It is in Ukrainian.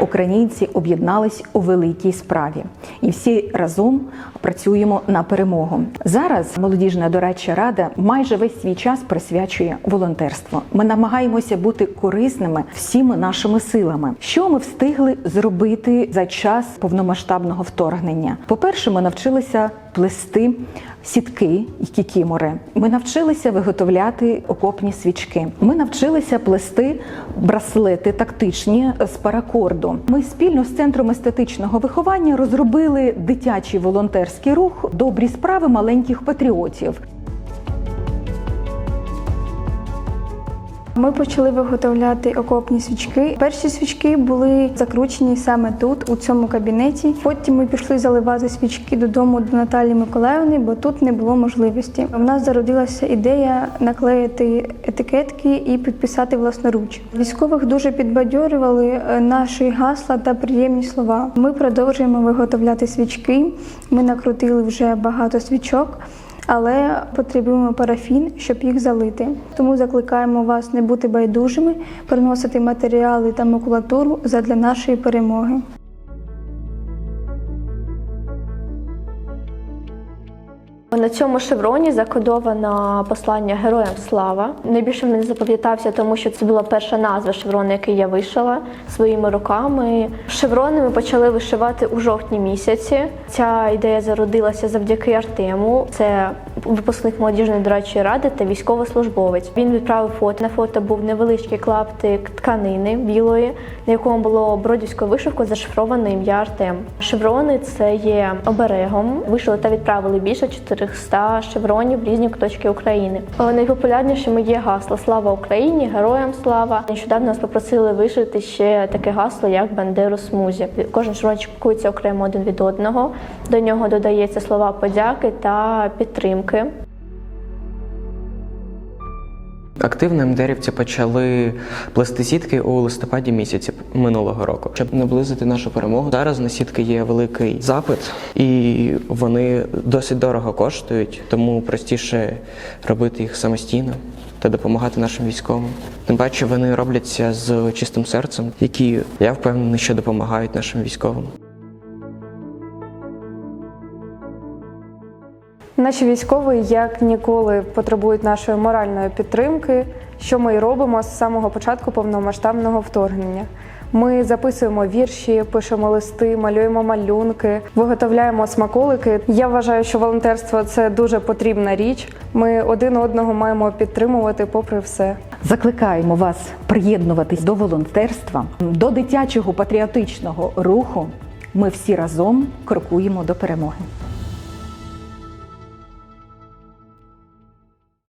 українці об'єднались у великій справі, і всі разом працюємо на перемогу. Зараз молодіжна дорадча рада майже весь свій час присвячує волонтерству. Ми намагаємося бути корисними всіми нашими силами. Що ми встигли зробити за час повномасштабного вторгнення? По-перше, ми навчилися плести сітки і кікімори. Ми навчилися виготовляти окопні свічки. Ми навчилися плести браслети тактичні з паракорду. Ми спільно з центром естетичного виховання розробили дитячий волонтерський рух Добрі справи маленьких патріотів. Ми почали виготовляти окопні свічки. Перші свічки були закручені саме тут, у цьому кабінеті. Потім ми пішли заливати свічки додому до Наталі Миколаївни, бо тут не було можливості. У нас зародилася ідея наклеїти етикетки і підписати власноруч. Військових дуже підбадьорювали е, наші гасла та приємні слова. Ми продовжуємо виготовляти свічки. Ми накрутили вже багато свічок але потребуємо парафін, щоб їх залити. Тому закликаємо вас не бути байдужими, приносити матеріали та макулатуру задля нашої перемоги. На цьому шевроні закодовано послання Героям слава. Найбільше мені запам'ятався, тому що це була перша назва шеврону, який я вишила своїми руками. Шеврони ми почали вишивати у жовтні місяці. Ця ідея зародилася завдяки Артему. Це випускник молодіжної дорадчої ради та військовослужбовець. Він відправив фото. На фото був невеличкий клаптик тканини білої, на якому було бродівською вишивкою зашифроване ім'я Артем. Шеврони це є оберегом. Вишили та відправили більше 400 шевронів в різні куточки України. Е, Найпопулярнішими є гасла Слава Україні, Героям слава. Нещодавно нас попросили вишити ще таке гасло, як Бандеру смузі. Кожен шеврончик пакується окремо один від одного. До нього додається слова подяки та підтримки. Активно МДРівці почали плести сітки у листопаді місяці минулого року, щоб наблизити нашу перемогу. Зараз на сітки є великий запит, і вони досить дорого коштують, тому простіше робити їх самостійно та допомагати нашим військовим. Тим паче вони робляться з чистим серцем, які я впевнений, що допомагають нашим військовим. Наші військові як ніколи потребують нашої моральної підтримки, що ми й робимо з самого початку повномасштабного вторгнення. Ми записуємо вірші, пишемо листи, малюємо малюнки, виготовляємо смаколики. Я вважаю, що волонтерство це дуже потрібна річ. Ми один одного маємо підтримувати попри все. Закликаємо вас приєднуватись до волонтерства, до дитячого патріотичного руху. Ми всі разом крокуємо до перемоги.